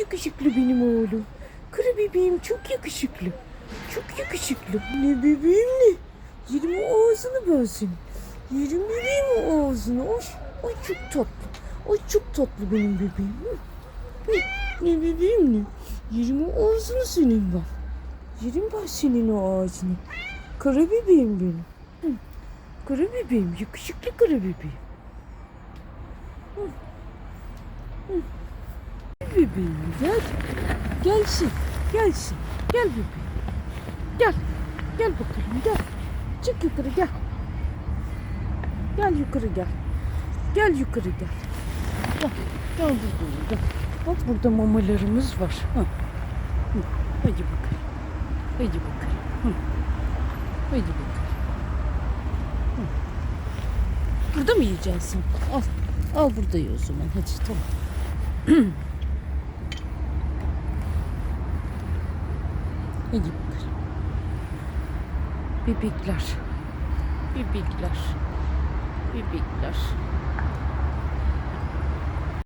yakışıklı benim oğlum. Kara bebeğim çok yakışıklı. Çok yakışıklı. Ne bebeğim ne? Yerim ağzını senin. Yerim vereyim o ağzını. Ay, ay çok tatlı. Ay çok tatlı benim bebeğim. Hı, Ne bebeğim ne? Yerim ağzını senin ben. Yerim ben senin o ağzını. Kara bebeğim benim. Hı. Kara bebeğim, yakışıklı kara bebeğim. Hı. Hı. Bebeğim gel. Gelsin, gelsin. Gel bebeğim. Gel. Gel bakalım gel. Çık yukarı gel. Gel yukarı gel. Gel yukarı gel. Gel. Gel burada gel. Bak burada mamalarımız var. Hı. Hı. Hadi bakalım. Hadi bakalım. Hı. Hadi bakalım. Hı. Burada mı yiyeceksin? Al. Al burada ye o zaman. Hadi tamam. Hadi bakalım. Bebekler. Bebekler. Bebekler.